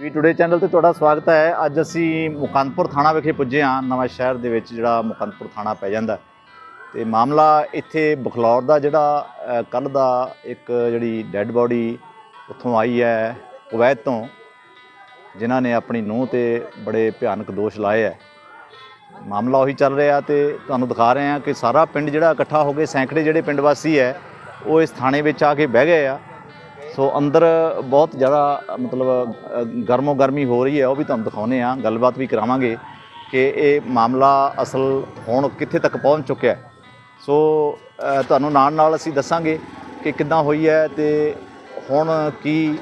ਵੀ today channel ਤੇ ਤੁਹਾਡਾ ਸਵਾਗਤ ਹੈ। ਅੱਜ ਅਸੀਂ ਮੁਕੰਦਪੁਰ ਥਾਣਾ ਵਿਖੇ ਪੁੱਜੇ ਹਾਂ। ਨਵਾਂ ਸ਼ਹਿਰ ਦੇ ਵਿੱਚ ਜਿਹੜਾ ਮੁਕੰਦਪੁਰ ਥਾਣਾ ਪੈ ਜਾਂਦਾ ਤੇ ਮਾਮਲਾ ਇੱਥੇ ਬਖਲੌਰ ਦਾ ਜਿਹੜਾ ਕੱਲ ਦਾ ਇੱਕ ਜਿਹੜੀ ਡੈੱਡ ਬਾਡੀ ਉੱਥੋਂ ਆਈ ਹੈ ਕੁਵੈਤ ਤੋਂ, ਜਿਨ੍ਹਾਂ ਨੇ ਆਪਣੀ ਨੂੰਹ ਤੇ ਬੜੇ ਭਿਆਨਕ ਦੋਸ਼ ਲਾਏ ਹੈ। ਮਾਮਲਾ ਉਹੀ ਚੱਲ ਰਿਹਾ ਤੇ ਤੁਹਾਨੂੰ ਦਿਖਾ ਰਹੇ ਹਾਂ ਕਿ ਸਾਰਾ ਪਿੰਡ ਜਿਹੜਾ ਇਕੱਠਾ ਹੋ ਕੇ ਸੈਂਕੜੇ ਜਿਹੜੇ ਪਿੰਡ ਵਾਸੀ ਹੈ, ਉਹ ਇਸ ਥਾਣੇ ਵਿੱਚ ਆ ਕੇ ਬਹਿ ਗਏ ਆ। ਸੋ ਅੰਦਰ ਬਹੁਤ ਜ਼ਿਆਦਾ, ਮਤਲਬ ਗਰਮੋ ਗਰਮੀ ਹੋ ਰਹੀ ਹੈ, ਉਹ ਵੀ ਤੁਹਾਨੂੰ ਦਿਖਾਉਨੇ ਆ ਗੱਲਬਾਤ ਵੀ ਕਰਾਵਾਂਗੇ ਕਿ ਇਹ ਮਾਮਲਾ ਅਸਲ ਹੁਣ ਕਿੱਥੇ ਤੱਕ ਪਹੁੰਚ ਚੁੱਕਿਆ ਹੈ। ਸੋ ਤੁਹਾਨੂੰ ਨਾਲ ਨਾਲ ਅਸੀਂ ਦੱਸਾਂਗੇ ਕਿ ਕਿੱਦਾਂ ਹੋਈ ਹੈ ਤੇ ਹੁਣ ਕੀ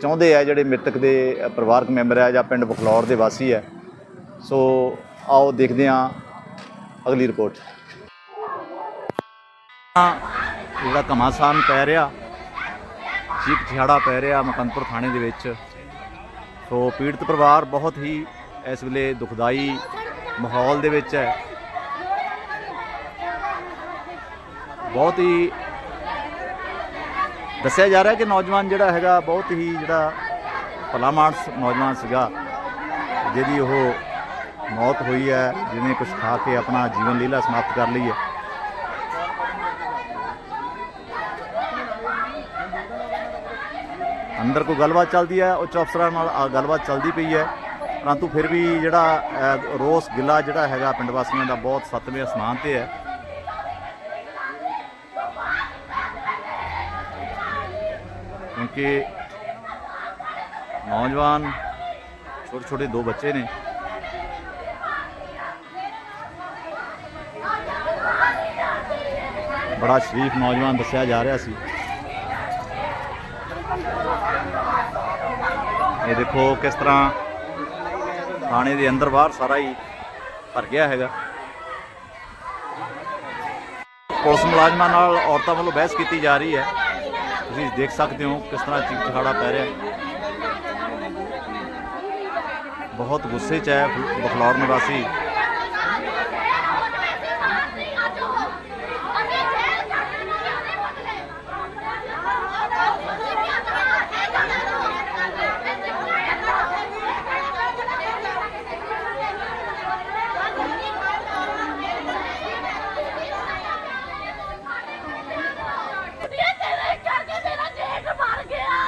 ਚਾਹੁੰਦੇ ਆ ਜਿਹੜੇ ਮ੍ਰਿਤਕ ਦੇ ਪਰਿਵਾਰਕ ਮੈਂਬਰ ਆ ਜਾਂ ਪਿੰਡ ਬਖਲੌਰ ਦੇ ਵਾਸੀ ਹੈ ਸੋ, ਆਓ ਦੇਖਦੇ ਹਾਂ ਅਗਲੀ ਰਿਪੋਰਟ। ਜਿਹੜਾ ਘਮਾਸਾਨ ਪੈ ਰਿਹਾ ਜੀ ਛਿਹਾੜਾ ਪੈ ਰਿਹਾ ਮਕੰਦਪੁਰ ਥਾਣੇ ਦੇ ਵਿੱਚ। ਸੋ ਪੀੜਤ ਪਰਿਵਾਰ ਬਹੁਤ ਹੀ ਇਸ ਵੇਲੇ ਦੁਖਦਾਈ ਮਾਹੌਲ ਦੇ ਵਿੱਚ ਹੈ। ਬਹੁਤ ਹੀ ਦੱਸਿਆ ਜਾ ਰਿਹਾ ਕਿ ਨੌਜਵਾਨ ਜਿਹੜਾ ਹੈਗਾ, ਬਹੁਤ ਹੀ ਜਿਹੜਾ ਭਲਾ ਮਾਨਸ ਨੌਜਵਾਨ ਸੀਗਾ, ਜਿਹਦੀ ਉਹ ਮੌਤ ਹੋਈ ਹੈ ਜਿਹਨੇ ਕੁਝ ਖਾ ਕੇ ਆਪਣਾ ਜੀਵਨ ਲੀਲਾ ਸਮਾਪਤ ਕਰ ਲਈ ਹੈ ਅੰਦਰ ਕੋਈ ਗੱਲਬਾਤ ਚੱਲਦੀ ਹੈ, ਉੱਚ ਅਫਸਰਾਂ ਨਾਲ ਆ ਗੱਲਬਾਤ ਚੱਲਦੀ ਪਈ ਹੈ। ਪਰੰਤੂ ਫਿਰ ਵੀ ਜਿਹੜਾ ਰੋਸ ਗਿਲਾ ਜਿਹੜਾ ਹੈਗਾ ਪਿੰਡ ਵਾਸੀਆਂ ਦਾ ਬਹੁਤ ਸੱਤਵੇਂ ਅਸਮਾਨ ਤੇ ਹੈ। ਕਿਉਂਕਿ ਨੌਜਵਾਨ ਛੋਟੇ ਛੋਟੇ ਦੋ ਬੱਚੇ ਨੇ। ਬੜਾ ਸ਼ਰੀਫ ਨੌਜਵਾਨ ਦੱਸਿਆ ਜਾ ਰਿਹਾ ਸੀ। ਇਹ ਦੇਖੋ ਕਿਸ ਤਰ੍ਹਾਂ ਥਾਣੇ ਦੇ ਅੰਦਰ ਬਾਹਰ ਸਾਰਾ ਹੀ ਭਰ ਗਿਆ ਹੈਗਾ। ਪੁਲਿਸ ਮੁਲਾਜ਼ਮਾਂ ਨਾਲ ਔਰਤਾਂ ਵੱਲੋਂ ਬਹਿਸ ਕੀਤੀ ਜਾ ਰਹੀ ਹੈ। ਤੁਸੀਂ ਦੇਖ ਸਕਦੇ ਹੋ ਕਿਸ ਤਰ੍ਹਾਂ ਚੀਕ ਚਿਹਾੜਾ ਪੈ ਰਿਹਾ ਬਹੁਤ ਗੁੱਸੇ 'ਚ ਹੈ ਬਖਲੌਰ ਨਿਵਾਸੀ ਇਹ ਤੇਰੇ ਕਰਕੇ ਮੇਰਾ ਜੇਠ ਮਰ ਗਿਆ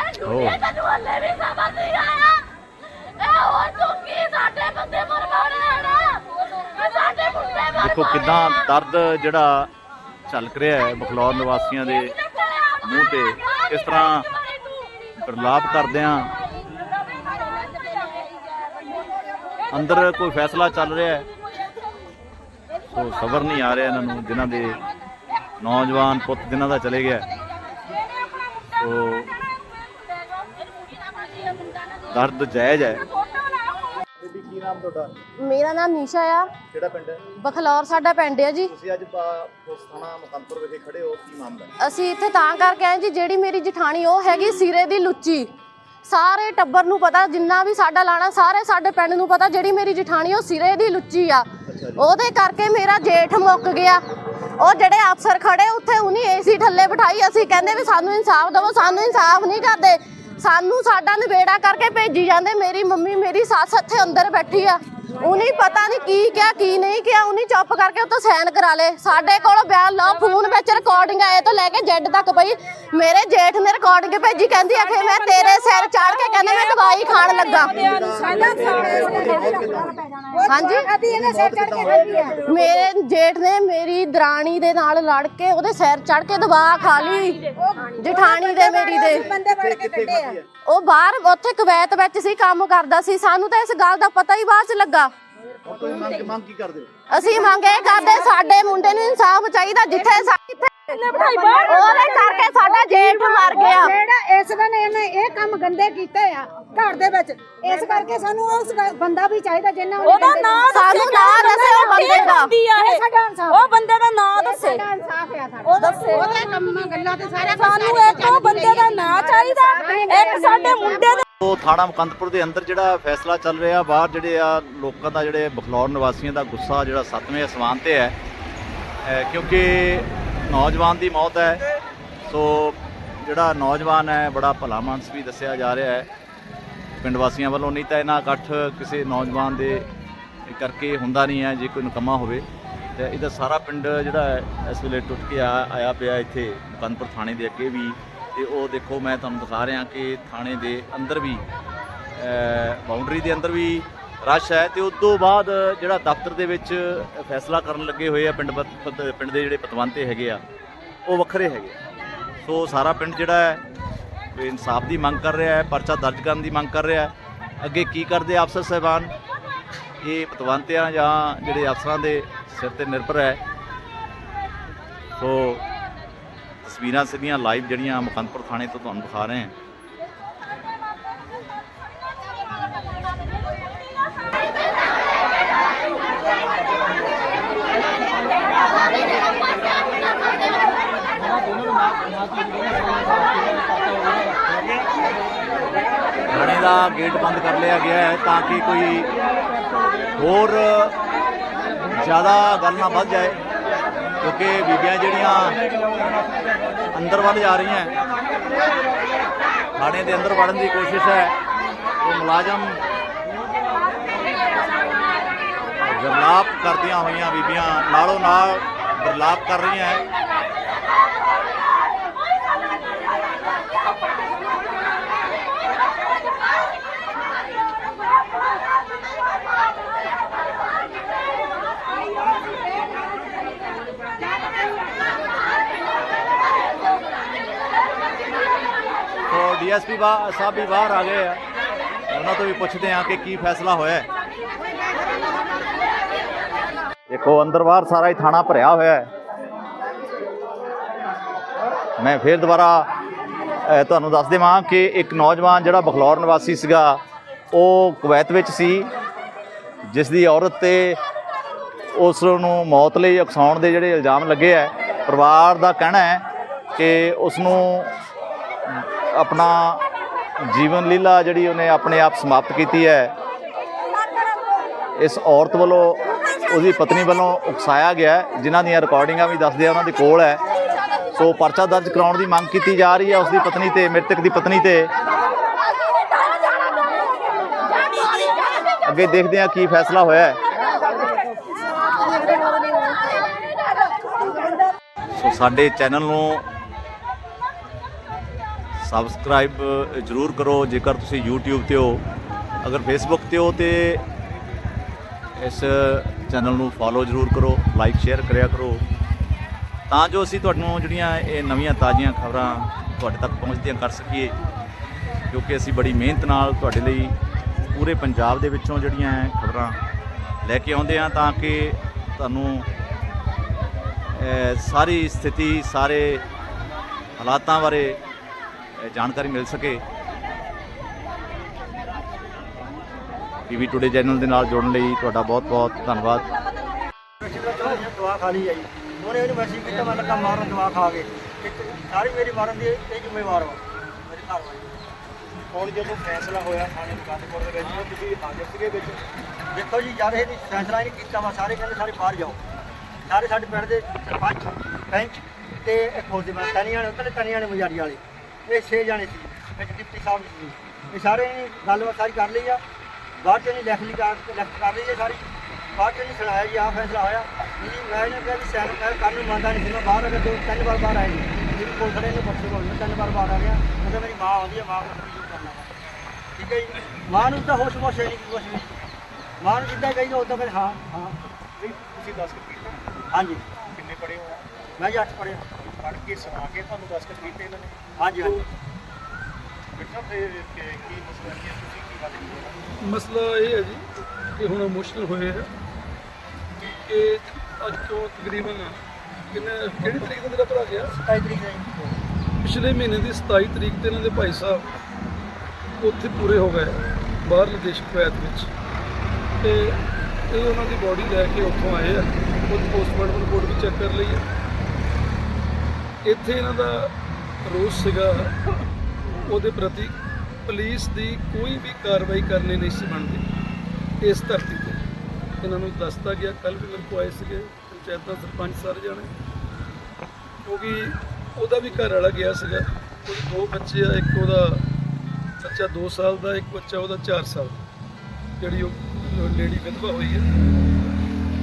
ਇਹ ਓ। ਦੁਨੀਆ ਤੈਨੂੰ ਹੱਲੇ ਵੀ ਸਮਝ ਨਹੀਂ ਆਇਆ ਇਹ ਹੋਰ ਤੂੰ ਕੀ ਸਾਡੇ ਬੰਦੇ ਮਰਵਾਉਣੇ ਹਨ ਇਹ ਸਾਡੇ ਮੁੰਡੇ ਮਰਵਾਉਣੇ ਦੇਖੋ ਕਿਦਾਂ ਦਰਦ ਜਿਹੜਾ ਝਲਕ ਰਿਹਾ ਹੈ ਬਖਲੌਰ ਨਿਵਾਸੀਆਂ ਦੇ ਮੂੰਹ ਤੇ। ਇਸ ਤਰ੍ਹਾਂ ਪ੍ਰਲਾਪ ਕਰਦਿਆਂ ਅੰਦਰ ਕੋਈ ਫੈਸਲਾ ਚੱਲ ਰਿਹਾ ਹੈ। ਸੋ ਸਬਰ ਨਹੀਂ ਆ ਰਿਹਾ ਇਹਨਾਂ ਨੂੰ, ਜਿਨ੍ਹਾਂ ਦੇ ਨੌਜਵਾਨ ਪੁੱਤ ਜਿਨ੍ਹਾਂ ਦਾ ਚਲੇ ਗਿਆ। ਹੈ। ਸੋ ਦਰਦ ਜਾਇਜ਼ ਹੈ। ਨਾਮ ਤੁਹਾਡਾ? ਮੇਰਾ ਨਾਮ ਨੀਸ਼ਾ ਆ। ਕਿਹੜਾ ਪਿੰਡ ਹੈ? ਬਖਲੌਰ ਸਾਡਾ ਪਿੰਡ ਹੈ ਜੀ। ਤੁਸੀਂ ਅੱਜ ਪੁਲਿਸ ਥਾਣਾ ਮੁਕੰਦਪੁਰ ਵਿਖੇ ਖੜੇ ਹੋ ਕੀ ਮਾਮਲਾ ਹੈ? ਅਸੀਂ ਇੱਥੇ ਤਾਂ ਕਰਕੇ ਆਏ ਜੀ ਜਿਹੜੀ ਮੇਰੀ ਜਠਾਣੀ ਉਹ ਹੈਗੀ ਸਿਰੇ ਦੀ ਲੁੱਚੀ। ਸਾਰੇ ਟੱਬਰ ਨੂੰ ਪਤਾ ਜਿੰਨਾ ਵੀ ਸਾਡਾ ਲਾਣਾ ਸਾਰੇ ਸਾਡੇ ਪਿੰਡ ਨੂੰ ਪਤਾ ਜਿਹੜੀ ਮੇਰੀ ਜਠਾਣੀ ਉਹ ਸਿਰੇ ਦੀ ਲੁੱਚੀ ਆ। ਉਹਦੇ ਕਰਕੇ ਮੇਰਾ ਜੇਠ ਮੁੱਕ ਗਿਆ। ਉਹ ਜਿਹੜੇ ਅਫਸਰ ਖੜੇ ਉੱਥੇ ਉਹਨੇ ਏਸੀ ਥੱਲੇ ਬਿਠਾਈ। ਅਸੀਂ ਕਹਿੰਦੇ ਵੀ ਸਾਨੂੰ ਇਨਸਾਫ ਦਿਵੋ ਸਾਨੂੰ ਇਨਸਾਫ ਨਹੀਂ ਕਰਦੇ। ਸਾਨੂੰ ਸਾਡਾ ਨਿਬੇੜਾ ਕਰਕੇ ਭੇਜੀ ਜਾਂਦੇ, ਮੇਰੀ ਮੰਮੀ ਮੇਰੀ ਸੱਸ ਇੱਥੇ ਅੰਦਰ ਬੈਠੀ ਆ। ਉਹਨੇ ਪਤਾ ਨਹੀਂ ਕੀ ਕਿਹਾ, ਕੀ ਨਹੀਂ ਕਿਹਾ, ਉਹਨੇ ਚੁੱਪ ਕਰਕੇ ਉੱਤੋਂ ਸਾਈਨ ਕਰਾ ਲਏ। ਸਾਡੇ ਕੋਲ ਬਿਆਨ ਲਓ, ਫੋਨ ਵਿੱਚ ਰਿਕਾਰਡਿੰਗ ਆਏ ਤੋਂ ਲੈ ਕੇ ਜੈਡ ਤੱਕ ਪਈ ਮੇਰੇ ਜੇਠ ਨੇ ਰਿਕਾਰਡਿੰਗ ਭੇਜੀ, ਕਹਿੰਦੀ ਆਖੇ ਮੈਂ ਤੇਰੇ ਸਿਰ ਚੜ ਕੇ ਕਹਿੰਦੇ ਮੈਂ ਦਵਾਈ ਖਾਣ ਲੱਗਾ। ਹਾਂਜੀ। ਮੇਰੇ ਜੇਠ ਨੇ ਮੇਰੀ ਦਰਾਣੀ ਦੇ ਨਾਲ ਲੜ ਕੇ ਉਹਦੇ ਸਿਰ ਚੜ ਕੇ ਦਵਾ ਖਾ ਲਈ। ਜਠਾਣੀ ਦੇ। ਮੇਰੀ ਦੇ ਬੰਦੇ ਫੜ ਕੇ ਕੱਢੇ ਆ। ਉਹ ਬਾਹਰ ਉੱਥੇ ਕੁਵੈਤ ਵਿੱਚ ਸੀ ਕੰਮ ਕਰਦਾ ਸੀ। ਸਾਨੂੰ ਤਾਂ ਇਸ ਗੱਲ ਦਾ ਪਤਾ ਹੀ ਬਾਅਦ ਚ ਲੱਗਾ। ਤੁਸੀਂ ਮੰਗ ਮੰਗ ਕੀ ਕਰਦੇ ਹੋ? ਅਸੀਂ ਮੰਗ ਇਹ ਕਰਦੇ ਸਾਡੇ ਮੁੰਡੇ ਨੂੰ ਇਨਸਾਫ ਚਾਹੀਦਾ ਜਿੱਥੇ ਸਾ- ਉਹਦੇ ਕਰਕੇ ਸਾਡਾ ਜੇਠ ਮਰ ਗਿਆ। ਜਿਹੜਾ ਇਸ ਦਿਨ ਇਹਨੇ ਇਹ ਕੰਮ ਗੰਦੇ ਕੀਤੇ ਆ ਘਰ ਦੇ ਵਿੱਚ ਇਸ ਕਰਕੇ ਸਾਨੂੰ ਉਸ ਬੰਦਾ ਵੀ ਚਾਹੀਦਾ ਜਿੰਨਾ ਉਹਦਾ ਨਾਂ ਸਾਨੂੰ ਨਾ ਦੱਸੇ ਉਹ ਬੰਦੇ ਦਾ। ਇਹ? ਸਾਡਾ ਇਨਸਾਫ ਉਹ ਬੰਦੇ ਦਾ ਨਾਂ ਦੱਸੇ। ਸਾਡਾ ਇਨਸਾਫ ਆ ਸਾਡਾ। ਉਹ ਦੱਸੇ। ਉਹਦੇ ਕੰਮਾਂ ਗੱਲਾਂ ਤੇ ਸਾਰਾ ਸਾਨੂੰ ਇੱਕ ਉਹ ਬੰਦੇ ਦਾ ਨਾਂ ਚਾਹੀਦਾ। ਇੱਕ ਸਾਡੇ ਮੁੰਡੇ ਦਾ ਉਹ ਥਾਣਾ ਮੁਕੰਦਪੁਰ ਦੇ ਅੰਦਰ ਜਿਹੜਾ ਫੈਸਲਾ ਚੱਲ ਰਿਹਾ ਬਾਹਰ ਜਿਹੜੇ ਆ ਲੋਕਾਂ ਦਾ ਜਿਹੜੇ ਬਖਲੌਰ ਨਿਵਾਸੀਆਂ ਦਾ ਗੁੱਸਾ ਜਿਹੜਾ ਸੱਤਵੇਂ ਅਸਮਾਨ ਤੇ ਹੈ ਕਿਉਂਕਿ ਨੌਜਵਾਨ ਦੀ ਮੌਤ ਹੈ। ਸੋ ਜਿਹੜਾ ਨੌਜਵਾਨ ਹੈ, ਬੜਾ ਭਲਾ ਮਾਨਸ ਵੀ ਦੱਸਿਆ ਜਾ ਰਿਹਾ ਹੈ। ਪਿੰਡ ਵਾਸੀਆਂ ਵੱਲੋਂ ਨਹੀਂ ਤਾਂ ਇਹਨਾਂ ਇਕੱਠ ਕਿਸੇ ਨੌਜਵਾਨ ਦੇ ਕਰਕੇ ਹੁੰਦਾ ਨਹੀਂ ਹੈ, ਜੇ ਕੋਈ ਨਕਮਾ ਹੋਵੇ। ਤੇ ਇਹਦਾ ਸਾਰਾ ਪਿੰਡ ਜਿਹੜਾ ਹੈ, ਇਸ ਵੇਲੇ ਟੁੱਟ ਕੇ ਆ, ਆਇਆ ਪਿਆ ਇੱਥੇ ਮੁਕੰਦਪੁਰ ਥਾਣੇ ਦੇ ਅੱਗੇ ਵੀ। ਤੇ ਉਹ ਦੇਖੋ, ਮੈਂ ਤੁਹਾਨੂੰ ਦਿਖਾ ਰਿਹਾ ਕਿ ਥਾਣੇ ਦੇ ਅੰਦਰ ਵੀ ਬਾਉਂਡਰੀ ਦੇ ਅੰਦਰ ਵੀ ਰਸ਼ ਹੈ ਤੇ ਉਸ ਤੋਂ ਬਾਅਦ ਜਿਹੜਾ ਦਫ਼ਤਰ ਦੇ ਵਿੱਚ ਫੈਸਲਾ ਕਰਨ ਲੱਗੇ ਹੋਏ ਆ ਪਿੰਡ ਪਤ- ਪਿੰਡ ਦੇ ਜਿਹੜੇ ਪਤਵੰਤੇ ਹੈਗੇ ਆ, ਉਹ ਵੱਖਰੇ ਹੈਗੇ ਆ। ਸੋ ਸਾਰਾ ਪਿੰਡ ਜਿਹੜਾ ਹੈ ਇਨਸਾਫ ਦੀ ਮੰਗ ਕਰ ਰਿਹਾ ਹੈ, ਪਰਚਾ ਦਰਜ ਕਰਨ ਦੀ ਮੰਗ ਕਰ ਰਿਹਾ ਹੈ। ਅੱਗੇ ਕੀ ਕਰਦੇ ਅਫਸਰ ਸਾਹਿਬਾਨ? ਇਹ ਪਤਵੰਤਿਆਂ ਜਾਂ ਜਿਹੜੇ ਅਫਸਰਾਂ ਦੇ ਸਿਰ ਤੇ ਨਿਰਭਰ ਹੈ। ਸੋ ਤਸਵੀਰਾਂ ਸਿੱਧੀਆਂ ਲਾਈਵ ਜਿਹੜੀਆਂ ਮੁਕੰਦਪੁਰ ਥਾਣੇ ਤੋਂ ਤੁਹਾਨੂੰ ਦਿਖਾ ਰਹੇ ਹਾਂ ਥਾਣੇ ਦਾ ਗੇਟ ਬੰਦ ਕਰ ਲਿਆ ਗਿਆ ਹੈ ਤਾਂ ਕਿ ਕੋਈ ਹੋਰ ਜ਼ਿਆਦਾ ਗੱਲ ਨਾ ਵੱਧ ਜਾਏ, ਕਿਉਂਕਿ ਬੀਬੀਆਂ ਜਿਹੜੀਆਂ ਅੰਦਰ ਵੱਲ ਜਾ ਰਹੀਆਂ ਥਾਣੇ ਦੇ ਅੰਦਰ ਵੜਨ ਦੀ ਕੋਸ਼ਿਸ਼ ਹੈ, ਉਹ ਮੁਲਾਜ਼ਮ ਵਿਰਲਾਪ ਕਰਦੀਆਂ ਹੋਈਆਂ ਬੀਬੀਆਂ ਨਾਲੋਂ ਨਾਲ ਵਿਰਲਾਪ ਕਰ ਰਹੀਆਂ ਹੈ। ਡੀਐਸਪੀ ਸਾਹਿਬ ਵੀ ਬਾਹਰ ਆ ਗਏ ਆ। ਉਹਨਾਂ ਤੋਂ ਵੀ ਪੁੱਛਦੇ ਆ ਕਿ ਕੀ ਫੈਸਲਾ ਹੋਇਆ ਦੇਖੋ, ਅੰਦਰ ਬਾਹਰ ਸਾਰਾ ਹੀ ਥਾਣਾ ਭਰਿਆ ਹੋਇਆ ਹੈ। ਮੈਂ ਫੇਰ ਦੁਬਾਰਾ ਤੁਹਾਨੂੰ ਦੱਸ ਦੇਵਾਂ ਕਿ ਇੱਕ ਨੌਜਵਾਨ ਜਿਹੜਾ ਬਖਲੌਰ ਨਿਵਾਸੀ ਸੀਗਾ, ਉਹ ਕੁਵੈਤ ਵਿੱਚ ਸੀ। ਜਿਸ ਦੀ ਔਰਤ ਤੇ ਉਸ ਨੂੰ ਮੌਤ ਲਈ ਉਕਸਾਉਣ ਦੇ ਜਿਹੜੇ ਇਲਜ਼ਾਮ ਲੱਗੇ ਹੈ। ਪਰਿਵਾਰ ਦਾ ਕਹਿਣਾ ਹੈ ਕਿ ਉਸ ਨੂੰ ਆਪਣਾ ਜੀਵਨ ਲੀਲਾ ਜਿਹੜੀ ਉਹਨੇ ਆਪਣੇ ਆਪ ਸਮਾਪਤ ਕੀਤੀ ਹੈ, ਇਸ ਔਰਤ ਵੱਲੋਂ ਉਹਦੀ ਪਤਨੀ ਵੱਲੋਂ ਉਕਸਾਇਆ ਗਿਆ ਜਿਨ੍ਹਾਂ ਦੀਆਂ ਰਿਕਾਰਡਿੰਗਾਂ ਵੀ ਦੱਸਦੇ ਆ, ਉਹਨਾਂ ਦੇ ਕੋਲ ਹੈ। ਸੋ ਪਰਚਾ ਦਰਜ ਕਰਾਉਣ ਦੀ ਮੰਗ ਕੀਤੀ ਜਾ ਰਹੀ ਹੈ ਉਸ ਦੀ ਪਤਨੀ ਤੇ, ਮ੍ਰਿਤਕ ਦੀ ਪਤਨੀ ਤੇ। ਅੱਗੇ ਦੇਖਦੇ ਹਾਂ ਕੀ ਫੈਸਲਾ ਹੋਇਆ ਹੈ। ਸੋ ਸਾਡੇ ਚੈਨਲ ਨੂੰ ਸਬਸਕ੍ਰਾਈਬ ਜਰੂਰ ਕਰੋ, ਜੇਕਰ ਤੁਸੀਂ YouTube ਤੇ ਹੋ। ਅਗਰ Facebook ਤੇ ਹੋ ਤੇ ਇਸ ਚੈਨਲ ਨੂੰ ਫੋਲੋ ਜਰੂਰ ਕਰੋ ਲਾਈਕ ਸ਼ੇਅਰ ਕਰਿਆ ਕਰੋ। ਤਾਂ ਜੋ ਅਸੀਂ ਤੁਹਾਨੂੰ ਜਿਹੜੀਆਂ ਇਹ ਨਵੀਆਂ ਤਾਜ਼ੀਆਂ ਖਬਰਾਂ ਤੁਹਾਡੇ ਤੱਕ ਪਹੁੰਚਦੀਆਂ ਕਰ ਸਕੀਏ, ਕਿਉਂਕਿ ਅਸੀਂ ਬੜੀ ਮਿਹਨਤ ਨਾਲ ਤੁਹਾਡੇ ਲਈ ਪੂਰੇ ਪੰਜਾਬ ਦੇ ਵਿੱਚੋਂ ਜਿਹੜੀਆਂ ਖਬਰਾਂ ਲੈ ਕੇ ਆਉਂਦੇ ਹਾਂ, ਤਾਂ ਕਿ ਤੁਹਾਨੂੰ ਸਾਰੀ ਸਥਿਤੀ, ਸਾਰੇ ਹਾਲਾਤਾਂ ਬਾਰੇ ਜਾਣਕਾਰੀ ਮਿਲ ਸਕੇ। ਟੀਵੀ ਟੁਡੇ ਚੈਨਲ ਦੇ ਨਾਲ ਜੁੜਨ ਲਈ ਤੁਹਾਡਾ ਬਹੁਤ ਬਹੁਤ ਧੰਨਵਾਦ। ਦਵਾ ਖਾ ਲਈ ਆ ਉਹਨੇ ਇਹਨੂੰ ਮੈਸੇਜ ਕੀਤਾ ਮੈਂ ਲੱਗਾ ਮਾਰਨ ਦਵਾ ਖਾ ਕੇ ਸਾਰੀ ਮੇਰੀ ਮਾਰਨ ਦੀ ਇਹ ਜ਼ਿੰਮੇਵਾਰ ਵਾ, ਮੇਰੇ ਘਰ ਵਾਲੀ ਹੁਣ ਜਦੋਂ ਫੈਸਲਾ ਹੋਇਆ ਥਾਣੇ ਮੁਕੱਦਪੁਰ ਦੇ ਵਿੱਚ ਤੁਸੀਂ ਹਾਜ਼ਰ ਸੀਗੇ ਵਿੱਚ। ਦੇਖੋ ਜੀ ਯਾਰ ਇਹ ਫੈਸਲਾ ਇਹਨੇ ਕੀਤਾ ਵਾ, ਸਾਰੇ ਕਹਿੰਦੇ ਸਾਰੇ ਬਾਹਰ ਜਾਓ। ਸਾਰੇ ਸਾਡੇ ਪਿੰਡ ਦੇ ਸਰਪੰਚ ਪੈਂਚ ਤੇ ਇੱਕ ਹੋਰ ਦੇ ਮੈਂ ਤਨੀਆਂ ਨੇ ਉੱਤੇ ਤਨੀਆਂ ਨੇ ਮਜਾਰੀ ਵਾਲੇ। ਇਹ ਛੇ ਜਾਣੇ ਸੀ ਇੱਕ ਡਿਪਟੀ ਸਾਹਿਬ ਸੀ। ਇਹ ਸਾਰੇ ਨੇ ਗੱਲਬਾਤ ਸਾਰੀ ਕਰ ਲਈ ਆ। ਬਾਅਦ ਚ ਇਹਨੇ ਲਿਖ ਲਈ ਕਰ ਲਿਖ ਕਰ ਲਈ ਹੈ ਸਾਰੀ। ਬਾਅਦ ਚ ਇਹਨੇ ਸੁਣਾਇਆ ਜੀ ਆਹ ਫੈਸਲਾ ਹੋਇਆ। ਜੀ ਮੈਂ ਇਹਨੂੰ ਕਿਹਾ ਵੀ ਸੈਨ ਕਰ ਕਰਨ ਨੂੰ ਮੰਨਦਾ ਨਹੀਂ ਸੀ ਮੈਂ ਬਾਹਰ ਅਗਰ ਦੋ ਤਿੰਨ ਵਾਰ ਬਾਹਰ ਆਏ ਜੀ ਕੋਲ ਖੜੇ ਨੇ ਬੱਚੇ ਕੋਲ ਮੈਂ ਤਿੰਨ ਵਾਰ ਬਾਹਰ ਆ ਗਿਆ ਕਹਿੰਦਾ ਮੇਰੀ ਮਾਂ ਆਉਂਦੀ ਹੈ ਮਾਂ ਨੂੰ ਪ੍ਰਯੋਗ ਕਰਨਾ। ਠੀਕ ਹੈ ਜੀ? ਮਾਂ ਨੂੰ ਤਾਂ ਹੋਸ਼ ਹੋਸ਼ ਹੈ ਨਹੀਂ ਕੁਛ ਵੀ। ਮਾਂ ਨੂੰ ਜਿੱਦਾਂ ਕਹੀ ਉਦੋਂ ਕਹਿੰਦੇ ਹਾਂ ਹਾਂ। ਤੁਸੀਂ ਦੱਸ ਕੇ ਹਾਂਜੀ। ਕਿੰਨੇ ਪੜੇ ਹੋ? ਮੈਂ ਜੀ ਅੱਠ ਪੜਿਆ ਪੜ ਕੇ ਸੁਣਾ ਕੇ ਤੁਹਾਨੂੰ ਦੱਸ ਕੇ ਕੀਤੇ ਇਹਨਾਂ ਨੇ ਹਾਂਜੀ ਹਾਂਜੀ। ਬਿਟਾ ਫਿਰ ਕਿ- ਕੀ ਮਸਲਾ ਕੀ ਹੈ? ਤੁਸੀਂ ਕੀ ਗੱਲ ਕੀਤੀ ਮਸਲਾ ਇਹ ਹੈ ਜੀ ਕਿ ਹੁਣ ਮੁਸ਼ਕਲ ਹੋਏ ਹੈ ਕਿ ਅੱਜ ਤੋਂ ਤਕਰੀਬਨ ਕਿੰਨੇ ਕਿਹੜੀ ਤਰੀਕ ਨੂੰ ਮੇਰਾ ਭਰਾ ਗਿਆ? 27 ਤਰੀਕ ਦਾ ਜੀ। ਪਿਛਲੇ ਮਹੀਨੇ ਦੀ 27 ਤਰੀਕ ਤੇ ਇਹਨਾਂ ਦੇ ਭਾਈ ਸਾਹਿਬ ਉੱਥੇ ਪੂਰੇ ਹੋ ਗਏ ਬਾਹਰਲੇ ਦੇਸ਼ ਕੁਵੈਤ ਵਿੱਚ। ਤੇ ਇਹ ਉਹਨਾਂ ਦੀ ਬਾਡੀ ਲੈ ਕੇ ਉੱਥੋਂ ਆਏ ਆ। ਉਹ ਪੋਸਟਮਾਰਟਮ ਰਿਪੋਰਟ ਵੀ ਚੈੱਕ ਕਰ ਲਈ ਹੈ ਇੱਥੇ ਇਹਨਾਂ ਦਾ ਰੋਸ ਸੀਗਾ। ਉਹਦੇ ਪ੍ਰਤੀ ਪੁਲਿਸ ਦੀ ਕੋਈ ਵੀ ਕਾਰਵਾਈ ਕਰਨੀ ਨਹੀਂ ਸੀ ਬਣਦੀ। ਇਸ ਧਰਤੀ ਤੇ। ਇਹਨਾਂ ਨੂੰ ਦੱਸਤਾ ਗਿਆ ਕੱਲ ਵੀ ਮੇਰੇ ਕੋਲ ਆਏ ਸੀਗੇ, ਪੰਚਾਇਤਾਂ ਸਰਪੰਚ ਸਾਰੇ ਜਾਣੇ। ਕਿਉਂਕਿ ਉਹਦਾ ਵੀ ਘਰ ਵਾਲਾ ਗਿਆ ਸੀਗਾ। ਉਹਦੇ ਦੋ ਬੱਚੇ ਆ, ਇੱਕ ਉਹਦਾ ਬੱਚਾ 2 ਸਾਲ ਦਾ, ਇੱਕ ਬੱਚਾ ਉਹਦਾ 4 ਸਾਲ ਜਿਹੜੀ ਉਹ ਲੇਡੀ ਵਿਧਵਾ ਹੋਈ ਹੈ।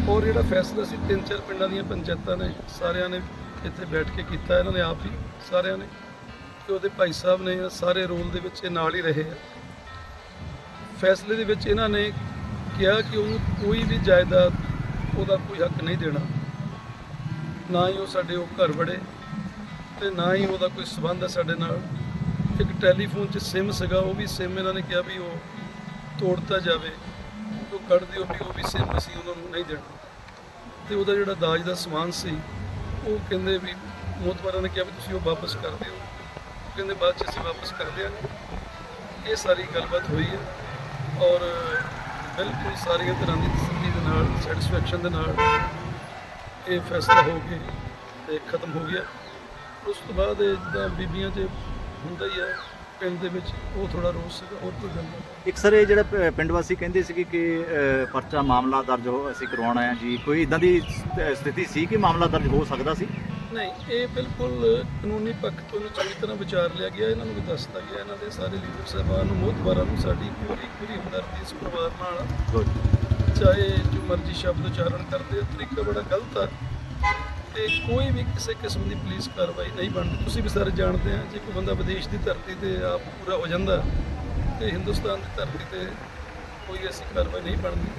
ਔਰ ਜਿਹੜਾ ਫੈਸਲਾ ਸੀ, ਤਿੰਨ ਚਾਰ ਪਿੰਡਾਂ ਦੀਆਂ ਪੰਚਾਇਤਾਂ ਨੇ, ਸਾਰਿਆਂ ਨੇ ਇੱਥੇ ਬੈਠ ਕੇ ਕੀਤਾ, ਇਹਨਾਂ ਨੇ ਆਪ ਹੀ ਸਾਰਿਆਂ ਨੇ ਤੇ ਉਹਦੇ ਭਾਈ ਸਾਹਿਬ ਨੇ ਸਾਰੇ ਰੋਲ ਦੇ ਵਿੱਚ ਇਹ ਨਾਲ ਹੀ ਰਹੇ ਆ। ਫੈਸਲੇ ਦੇ ਵਿੱਚ ਇਹਨਾਂ ਨੇ ਕਿਹਾ ਕਿ ਉਹਨੂੰ ਕੋਈ ਵੀ ਜਾਇਦਾਦ ਉਹਦਾ ਕੋਈ ਹੱਕ ਨਹੀਂ ਦੇਣਾ। ਨਾ ਹੀ ਉਹ ਸਾਡੇ ਉਹ ਘਰ ਵੜੇ ਤੇ ਨਾ ਹੀ ਉਹਦਾ ਕੋਈ ਸਬੰਧ ਹੈ ਸਾਡੇ ਨਾਲ। ਇੱਕ ਟੈਲੀਫੋਨ 'ਚ ਸਿਮ ਸੀਗਾ, ਉਹ ਵੀ ਸਿਮ ਇਹਨਾਂ ਨੇ ਕਿਹਾ ਵੀ ਉਹ ਤੋੜਤਾ ਜਾਵੇ, ਉਹ ਕੱਢ ਦਿਓ ਵੀ ਉਹ ਵੀ ਸਿਮ ਅਸੀਂ ਉਹਨਾਂ ਨੂੰ ਨਹੀਂ ਦੇਣਾ। ਤੇ ਉਹਦਾ ਜਿਹੜਾ ਦਾਜ ਦਾ ਸਮਾਨ ਸੀ ਉਹ ਕਹਿੰਦੇ ਵੀ ਮੋਤਬਰਾਂ ਨੇ ਕਿਹਾ ਵੀ ਤੁਸੀਂ ਉਹ ਵਾਪਸ ਕਰ ਦਿਓ। ਉਹ ਕਹਿੰਦੇ ਬਾਅਦ 'ਚ ਅਸੀਂ ਵਾਪਸ ਕਰ ਦਿਆਂਗੇ। ਇਹ ਸਾਰੀ ਗੱਲਬਾਤ ਹੋਈ ਹੈ ਔਰ ਬਿਲਕੁਲ ਸਾਰੀਆਂ ਤਰ੍ਹਾਂ ਦੀ ਤਸੱਲੀ ਦੇ ਨਾਲ ਸੈਟੀਸਫੈਕਸ਼ਨ ਦੇ ਨਾਲ ਇਹ ਫੈਸਲਾ ਹੋ ਕੇ ਤੇ ਖਤਮ ਹੋ ਗਿਆ। ਉਸ ਤੋਂ ਬਾਅਦ ਇਹ ਜਿੱਦਾਂ ਬੀਬੀਆਂ 'ਚ ਹੁੰਦਾ ਹੀ ਹੈ ਪਿੰਡ ਦੇ ਵਿੱਚ ਉਹ ਥੋੜਾ ਰੋਸ ਸੀਗਾ ਹੋਰ ਕੋਈ ਗੱਲ ਨਹੀਂ। ਇੱਕ ਸਰ ਇਹ ਜਿਹੜਾ ਪ- ਪਿੰਡ ਵਾਸੀ ਕਹਿੰਦੇ ਸੀ ਕਿ ਅ, ਪਰਚਾ ਮਾਮਲਾ ਦਰਜ ਹੋ ਅਸੀਂ ਕਰਵਾਉਣਾ ਹੈ ਜੀ ਕੋਈ ਇਦਾਂ ਦੀ ਸ- ਸਥਿਤੀ ਸੀ ਕਿ ਮਾਮਲਾ ਦਰਜ ਹੋ ਸਕਦਾ ਸੀ? ਨਹੀਂ ਇਹ ਬਿਲਕੁਲ ਕਾਨੂੰਨੀ ਪੱਖ ਤੋਂ ਇਹਨੂੰ ਚੰਗੀ ਤਰ੍ਹਾਂ ਵਿਚਾਰ ਲਿਆ ਗਿਆ ਇਹਨਾਂ ਨੂੰ ਵੀ ਦੱਸਤਾ ਗਿਆ ਇਹਨਾਂ ਦੇ ਸਾਰੇ ਲੀਡਰ ਸਾਹਿਬਾਨ ਨੂੰ ਮੋਹਤਬਾਰਾਂ ਨੂੰ ਸਾਡੀ ਪੂਰੀ ਪੂਰੀ ਹਮਦਰਦੀ ਇਸ ਪਰਿਵਾਰ ਨਾਲ। ਚਾਹੇ ਜੋ ਮਰਜ਼ੀ ਸ਼ਬਦ ਉਚਾਰਨ ਕਰਦੇ ਆ ਤਰੀਕਾ ਬੜਾ ਗਲਤ ਆ। ਤੇ ਕੋਈ ਵੀ ਕਿਸੇ ਕਿਸਮ ਦੀ ਪੁਲਿਸ ਕਾਰਵਾਈ ਨਹੀਂ ਬਣਦੀ। ਤੁਸੀਂ ਵੀ ਸਾਰੇ ਜਾਣਦੇ ਆ, ਜੇ ਕੋਈ ਬੰਦਾ ਵਿਦੇਸ਼ ਦੀ ਧਰਤੀ ਤੇ ਆਪ ਪੂਰਾ ਹੋ ਜਾਂਦਾ ਤੇ ਹਿੰਦੁਸਤਾਨ ਦੀ ਧਰਤੀ ਤੇ ਕੋਈ ਐਸੀ ਕਾਰਵਾਈ ਨਹੀਂ ਬਣਦੀ।